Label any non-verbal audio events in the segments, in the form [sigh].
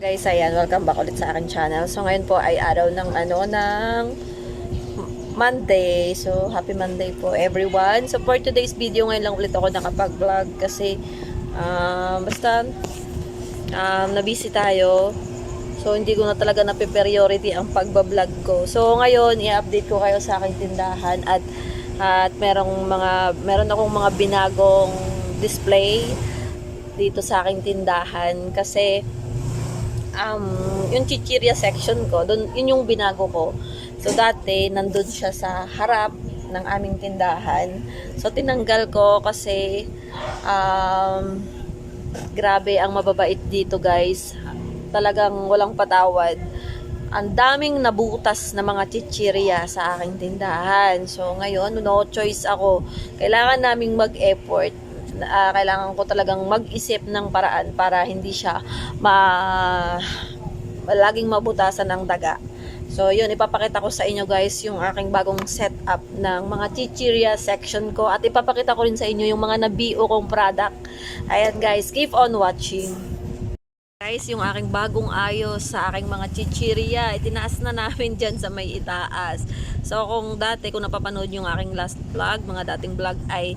Guys, ayan, welcome back ulit sa aking channel. So, ngayon po ay araw ng ano, ng Monday. So, happy Monday po everyone. So, for today's video, ngayon lang ulit ako nakapag-vlog kasi um, basta um, nabisi tayo. So, hindi ko na talaga na priority ang pagbablog ko. So, ngayon, i-update ko kayo sa aking tindahan at at merong mga meron akong mga binagong display dito sa aking tindahan kasi um, yung chichirya section ko, dun, yun yung binago ko. So, dati, nandun siya sa harap ng aming tindahan. So, tinanggal ko kasi um, grabe ang mababait dito, guys. Talagang walang patawad. Ang daming nabutas na mga chichirya sa aking tindahan. So, ngayon, no choice ako. Kailangan naming mag-effort ah, kailangan ko talagang mag-isip ng paraan para hindi siya ma laging mabutasan ng daga. So, yun, ipapakita ko sa inyo guys yung aking bagong setup ng mga chichirya section ko at ipapakita ko rin sa inyo yung mga nabio kong product. Ayan guys, keep on watching. Guys, yung aking bagong ayos sa aking mga chichirya, itinaas na namin dyan sa may itaas. So, kung dati, kung napapanood yung aking last vlog, mga dating vlog, ay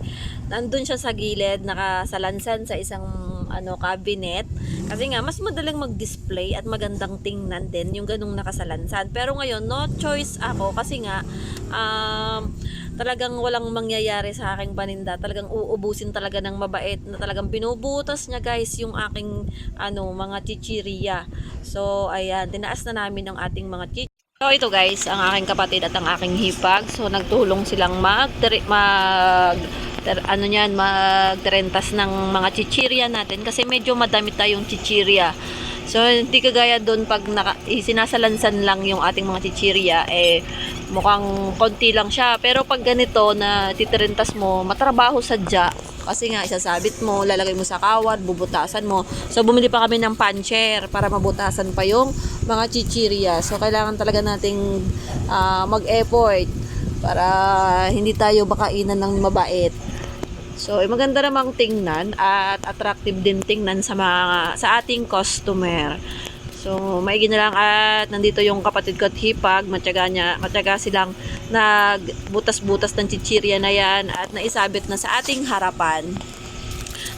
nandun siya sa gilid, nakasalansan sa isang ano cabinet. Kasi nga, mas madaling mag-display at magandang tingnan din yung ganung nakasalansan. Pero ngayon, no choice ako kasi nga, um, talagang walang mangyayari sa aking paninda. Talagang uubusin talaga ng mabait na talagang binubutas niya guys yung aking ano, mga chichirya. So, ayan, tinaas na namin ang ating mga chichirya. So, ito guys, ang aking kapatid at ang aking hipag. So, nagtulong silang mag, mag ano yan, magterentas ng mga chichirya natin kasi medyo madami tayong chichirya. So, hindi kagaya doon pag naka, sinasalansan lang yung ating mga chichirya, eh, mukhang konti lang siya. Pero pag ganito na titirentas mo, matrabaho sadya. Kasi nga, isasabit mo, lalagay mo sa kawad, bubutasan mo. So, bumili pa kami ng puncher para mabutasan pa yung mga chichirya. So, kailangan talaga nating ah, mag-effort para hindi tayo bakainan ng mabait. So, eh, maganda namang tingnan at attractive din tingnan sa mga sa ating customer. So, maigi na lang at nandito yung kapatid ko at hipag, matyaga niya, matyaga silang nagbutas-butas ng chichirya na yan at naisabit na sa ating harapan.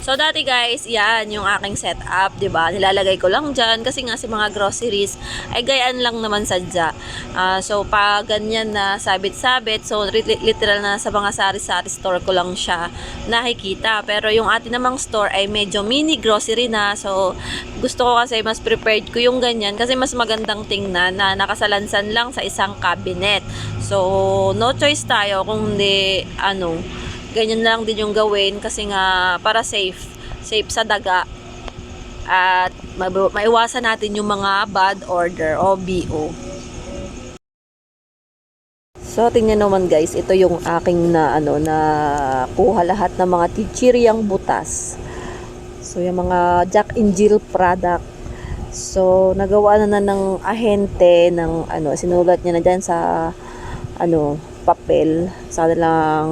So, dati guys, yan yung aking setup, 'di ba Nilalagay ko lang dyan kasi nga si mga groceries ay gayaan lang naman sadya. Ah, so, pag ganyan na sabit-sabit, so literal na sa mga sari-sari store ko lang siya nakikita. Pero yung atin namang store ay medyo mini grocery na. So, gusto ko kasi mas prepared ko yung ganyan kasi mas magandang tingnan na nakasalansan lang sa isang cabinet. So, no choice tayo kung hindi, ano, ganyan lang din yung gawin kasi nga para safe safe sa daga at maiwasan natin yung mga bad order o BO So tingnan naman guys, ito yung aking na ano na kuha lahat ng mga chichiryang butas. So yung mga Jack and Jill product. So nagawa na na ng ahente ng ano sinulat niya na diyan sa ano papel sa lang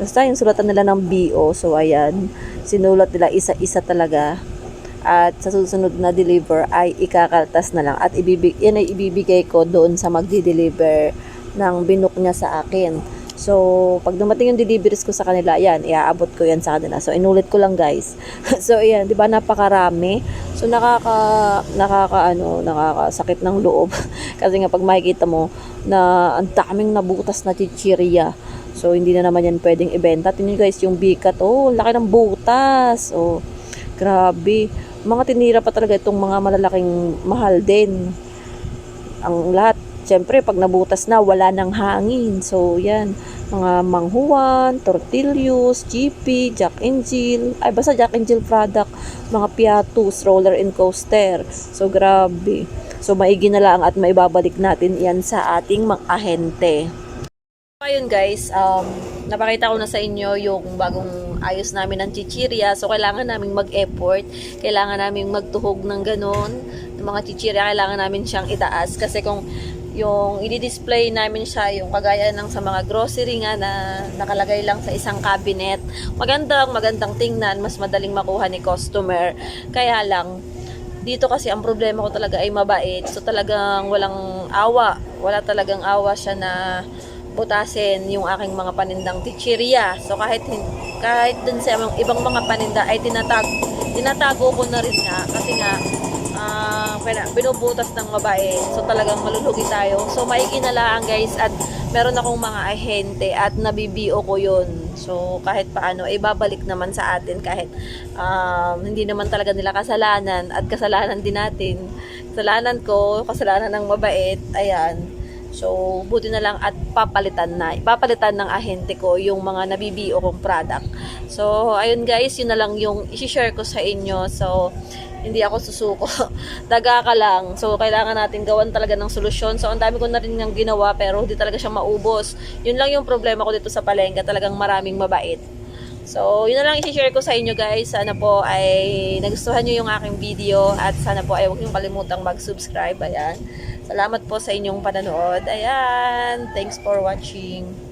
basta yung sulatan nila ng BO. So ayan, sinulat nila isa-isa talaga at sa susunod na deliver ay ikakaltas na lang at ibibig yan ay ibibigay ko doon sa magdi-deliver ng binook niya sa akin. So, pag dumating yung deliveries ko sa kanila, yan, iaabot ko yan sa kanila. So, inulit ko lang, guys. [laughs] so, ayan, di ba, napakarami. So, nakaka, nakaka, ano, nakakasakit ng loob. [laughs] Kasi nga, pag makikita mo na ang daming nabutas na chichirya. So, hindi na naman yan pwedeng ibenta. Tingnan guys, yung bikat. Oh, laki ng butas. Oh, grabe. Mga tinira pa talaga itong mga malalaking mahal din. Ang lahat Siyempre, pag nabutas na, wala nang hangin. So, yan. Mga manghuan, tortillos, GP, Jack and Jill. Ay, basta Jack and Jill product. Mga piatus, roller and coaster. So, grabe. So, maigi na lang at maibabalik natin yan sa ating mga ahente. Ayun guys, um, napakita ko na sa inyo yung bagong ayos namin ng chichirya. So, kailangan naming mag-effort. Kailangan naming magtuhog ng ganun. Ng mga chichirya, kailangan namin siyang itaas. Kasi kung yung i-display namin siya, yung kagaya ng sa mga grocery nga na nakalagay lang sa isang cabinet. Magandang, magandang tingnan, mas madaling makuha ni customer. Kaya lang, Dito kasi ang problema ko talaga ay mabait. So talagang walang awa. Wala talagang awa siya na butasin yung aking mga panindang tichirya. So kahit kahit dun sa ibang mga paninda ay tinatag tinatago ko na rin nga kasi nga pina- binubutas ng mabait. So talagang malulugi tayo. So maigi na lang guys at meron akong mga ahente at nabibio ko yun. So kahit paano ay babalik naman sa atin kahit um, hindi naman talaga nila kasalanan at kasalanan din natin. Kasalanan ko, kasalanan ng mabait. Ayan. So, buti na lang at papalitan na. Papalitan ng ahente ko yung mga nabibio kong product. So, ayun guys, yun na lang yung isi-share ko sa inyo. So, hindi ako susuko. [laughs] Daga ka lang. So, kailangan natin gawan talaga ng solusyon. So, ang dami ko na rin ng ginawa pero hindi talaga siya maubos. Yun lang yung problema ko dito sa palengke. Talagang maraming mabait. So, yun na lang isi-share ko sa inyo guys. Sana po ay nagustuhan nyo yung aking video at sana po ay huwag nyo kalimutang mag-subscribe. Ayan. Salamat po sa inyong panonood. Ayan. Thanks for watching.